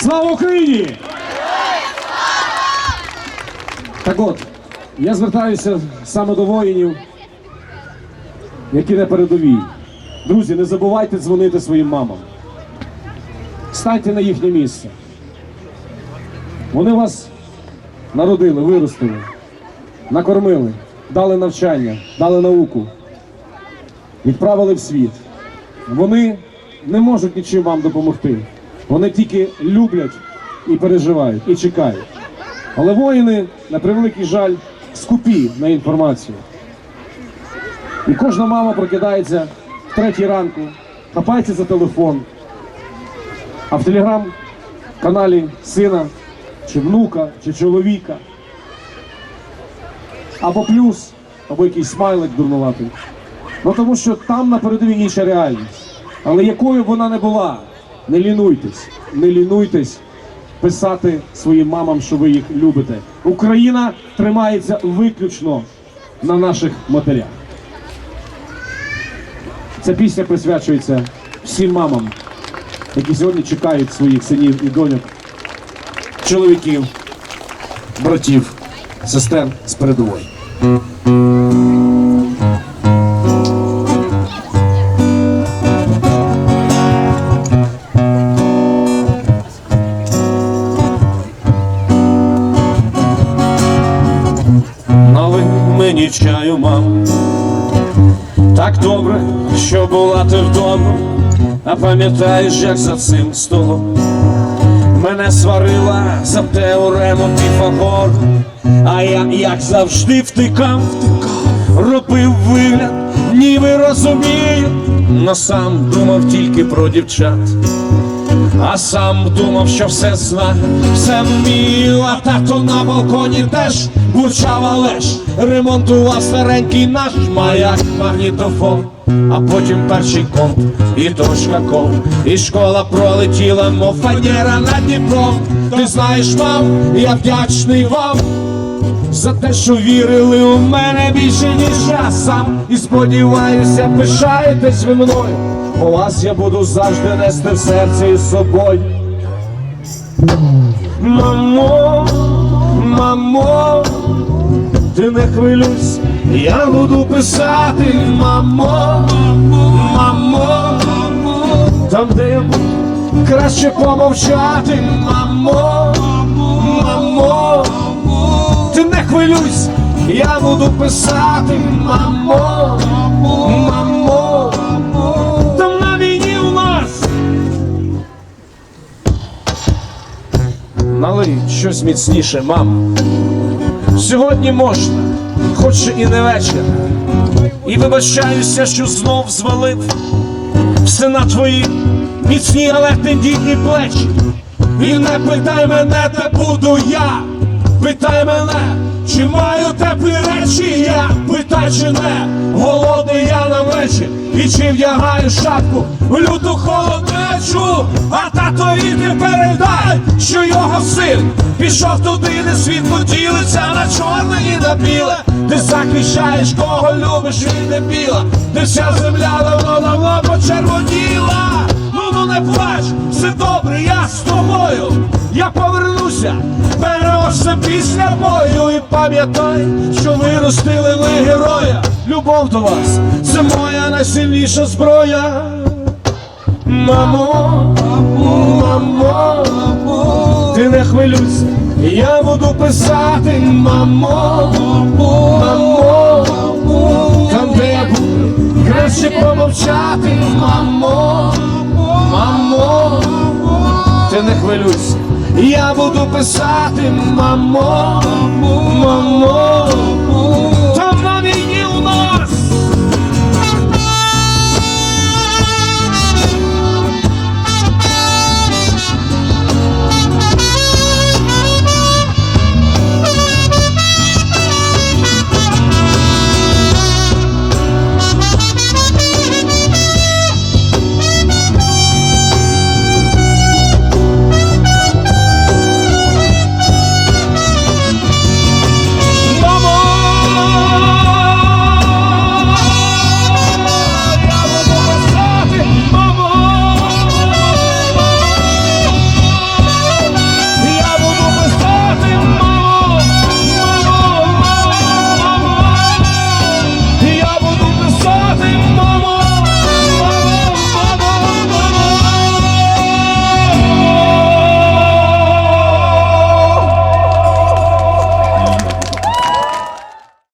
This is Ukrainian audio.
Слава Україні! Так от, я звертаюся саме до воїнів, які на передовій. Друзі, не забувайте дзвонити своїм мамам. Станьте на їхнє місце. Вони вас народили, виростили, накормили, дали навчання, дали науку, відправили в світ. Вони не можуть нічим вам допомогти. Вони тільки люблять і переживають, і чекають. Але воїни, на превеликий жаль, скупі на інформацію. І кожна мама прокидається в третій ранку, хапається за телефон, а в телеграм-каналі сина, чи внука, чи чоловіка, або плюс, або якийсь смайлик дурнуватий. Ну тому що там на передовій інша реальність. Але якою б вона не була, не лінуйтесь, не лінуйтесь писати своїм мамам, що ви їх любите. Україна тримається виключно на наших матерях. Ця пісня присвячується всім мамам, які сьогодні чекають своїх синів і доньок, чоловіків, братів, сестер з передової. Налий чаю, мам. Так добре, що була ти вдома, а пам'ятаєш, як за цим столом мене сварила за теорему Піфагора, а я, як завжди, втикав, втикав, робив вигляд, ніби розумію, но сам думав тільки про дівчат. А сам думав, що все знає, все вмів, а тато на балконі теж бурчав, але ж ремонтував старенький наш маяк магнітофон. А потім перший комп і трошка ком, і школа пролетіла, мов фанера над Дніпром. Ти знаєш, мам, я вдячний вам за те, що вірили у мене більше, ніж я сам. І сподіваюся, пишаєтесь ви мною. У вас я буду завжди нести в серці із собою. Мамо, мамо, ти не хвилюйся, я буду писати, мамо, мамо, там, де я буду, краще помовчати, мамо, мамо, ти не хвилюйся, я буду писати, мамо, мамо, Налий щось міцніше, мам. Сьогодні можна, хоч і не вечір. І вибачаюся, що знов звалив все на твої міцні, але тендітні плечі. І не питай мене, де буду я. Питай мене, чи маю теплі речі я. Питай, чи не голодний я на вечір. І чи вдягаю шапку в люту холоднечу, а татові ти передай, син пішов туди, де світло ділиться на чорне і на біле. Ти захищаєш, кого любиш, він не біла. Ти вся земля давно давно почервоніла. Ну ну не плач, все добре, я з тобою. Я повернуся, переможцем після бою і пам'ятай, що виростили ви героя. Любов до вас, це моя найсильніша зброя. Мамо, мамо, ти не хвилюйся, я буду писати, мамо, мамо, там, де я буду, краще помовчати, мамо, мамо, ти не хвилюйся, я буду писати, мамо, мамо,